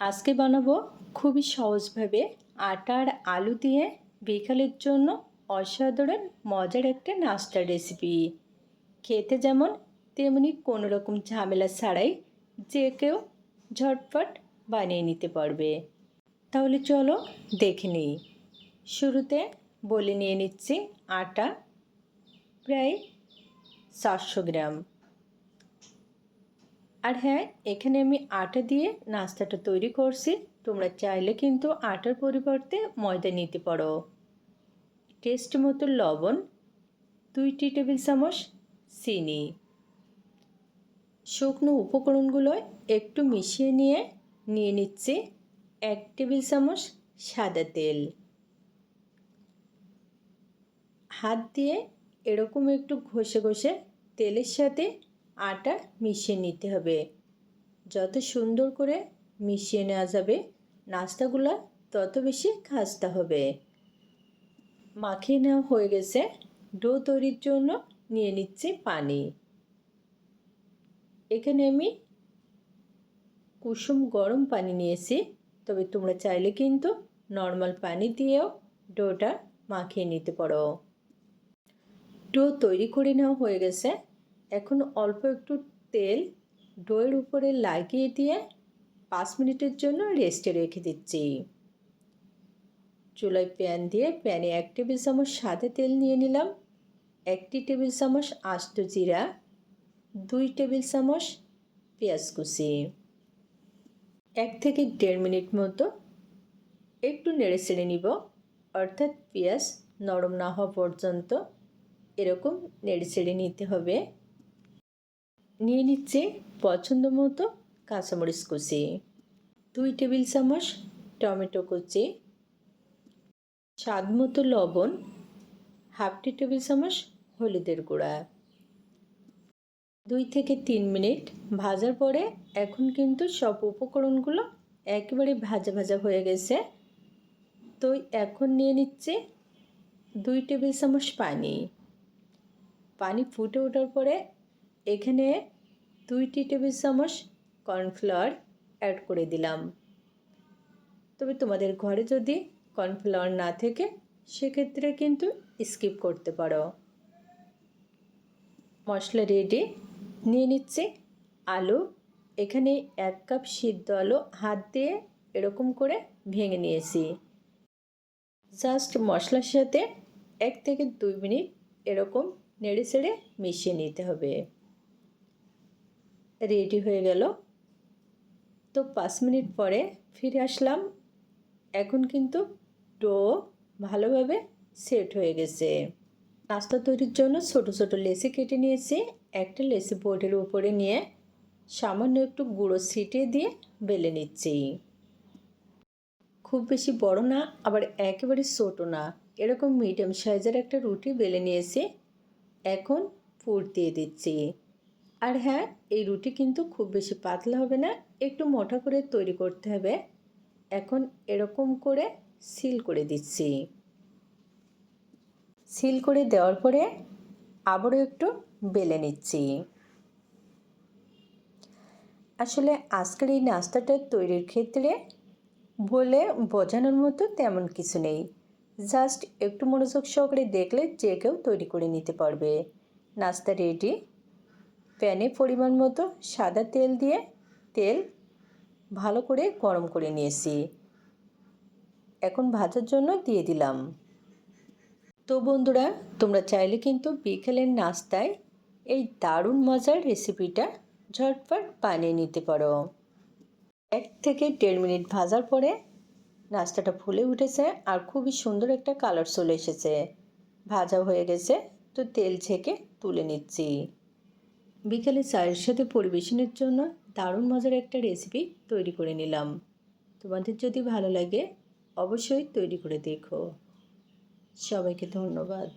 আজকে বানাবো খুবই সহজভাবে আটার আলু দিয়ে বিকালের জন্য অসাধারণ মজার একটা নাস্তার রেসিপি খেতে যেমন তেমনি কোনো রকম ঝামেলা ছাড়াই যে কেউ ঝটপট বানিয়ে নিতে পারবে। তাহলে চলো দেখে নিই। শুরুতে বলে নিয়ে নিচ্ছি আটা, প্রায় চারশো গ্রাম। আর হ্যাঁ এখানে আমি আটা দিয়ে নাস্তাটা তৈরি করছি। তোমরা চাইলে কিন্তু আটার পরিবর্তে ময়দা নিতে পারো। টেস্ট মতো লবণ, দুই টি টেবিল চামচ চিনি। শুকনো উপকরণগুলো একটু মিশিয়ে নিয়ে নিয়ে নিচ্ছি এক টেবিল চামচ সাদা তেল। হাত দিয়ে এরকম একটু ঘষে ঘষে তেলের সাথে আটা মিশিয়ে নিতে হবে। যত সুন্দর করে মিশিয়ে নেওয়া যাবে, নাস্তাগুলো তত বেশি খাস্তা হবে। মাখিয়ে নেওয়া হয়ে গেছে। ডো তৈরির জন্য নিয়ে নিচ্ছি পানি। এখানে আমি কুসুম গরম পানি নিয়েছি। তবে তোমরা চাইলে কিন্তু নর্মাল পানি দিয়েও ডোটা মাখিয়ে নিতে পারো। ডো তৈরি করে নেওয়া হয়ে গেছে। এখন অল্প একটু তেল ডোয়ের উপরে লাগিয়ে দিয়ে পাঁচ মিনিটের জন্য রেস্টে রেখে দিচ্ছি। চুলায় প্যান দিয়ে প্যানে এক টেবিল চামচ সাদা তেল নিয়ে নিলাম, একটি টেবিল চামচ আস্ত জিরা, দুই টেবিল চামচ পেঁয়াজ কুচি। এক থেকে দেড় মিনিট মতো একটু নেড়ে ছেড়ে নিব, অর্থাৎ পেঁয়াজ নরম না হওয়া পর্যন্ত এরকম নেড়ে ছেড়ে নিতে হবে। নিয়ে নিচ্ছে পছন্দ মতো কাঁচামরিচ কুচি। দুই টেবিল চামচ টমেটো কুচি। স্বাদ মতো লবণ। হাফ টি টেবিল চামচ হলুদের গুঁড়া। দুই থেকে তিন মিনিট ভাজার পরে এখন কিন্তু সব উপকরণগুলো একেবারে ভাজা ভাজা হয়ে গেছে। তো এখন নিয়ে নিচ্ছে দুই টেবিল চামচ পানি। পানি ফুটে ওঠার পরে এখানে দুইটি টেবিল চামচ কর্নফ্লাওয়ার অ্যাড করে দিলাম। তবে তোমাদের ঘরে যদি কর্নফ্লাওয়ার না থেকে, সেক্ষেত্রে কিন্তু স্কিপ করতে পারো। মশলা রেডি। নিয়ে নিচ্ছে আলু। এখানে এক কাপ সিদ্ধ আলু হাত দিয়ে এরকম করে ভেঙে নিয়েছি। জাস্ট মশলার সাথে এক থেকে দুই মিনিট এরকম নেড়ে ছেড়ে মিশিয়ে নিতে হবে। রেডি হয়ে গেল। তো পাঁচ মিনিট পরে ফিরে আসলাম। এখন কিন্তু ডো ভালোভাবে সেট হয়ে গেছে। নাস্তা তৈরির জন্য ছোট ছোট লেসি কেটে নিয়েছি। একটা লেসি বোর্ডের উপরে নিয়ে সামান্য একটু গুঁড়ো ছিটিয়ে দিয়ে বেলে নিচ্ছি। খুব বেশি বড় না, আবার একেবারে ছোটো না। এরকম মিডিয়াম সাইজের একটা রুটি বেলে নিয়েছি। এখন পুর দিয়ে দিচ্ছি। আর হ্যাঁ এই রুটি কিন্তু খুব বেশি পাতলা হবে না, একটু মোটা করে তৈরি করতে হবে। এখন এরকম করে সিল করে দিচ্ছি। সিল করে দেওয়ার পরে আবারও একটু বেলে নিচ্ছি। আসলে আজকের এই নাস্তাটা তৈরির ক্ষেত্রে বলে বোঝানোর মতো তেমন কিছু নেই। জাস্ট একটু মনোযোগ সহকারে দেখলে যে কেউ তৈরি করে নিতে পারবে। নাস্তা রেডি। প্যানে পরিমাণ মতো সাদা তেল দিয়ে তেল ভালো করে গরম করে নিয়েছি। এখন ভাজার জন্য দিয়ে দিলাম। তো বন্ধুরা, তোমরা চাইলে কিন্তু বিকেলের নাস্তায় এই দারুণ মজার রেসিপিটা ঝটপট বানিয়ে নিতে পারো। এক থেকে দেড় মিনিট ভাজার পরে নাস্তাটা ফুলে উঠেছে আর খুবই সুন্দর একটা কালার চলে এসেছে। ভাজা হয়ে গেছে, তো তেল ছেঁকে তুলে নিচ্ছি। বিকালে চায়ের সাথে পরিবেশনের জন্য দারুণ মজার একটা রেসিপি তৈরি করে নিলাম। তোমাদের যদি ভালো লাগে, অবশ্যই তৈরি করে দেখো। সবাইকে ধন্যবাদ।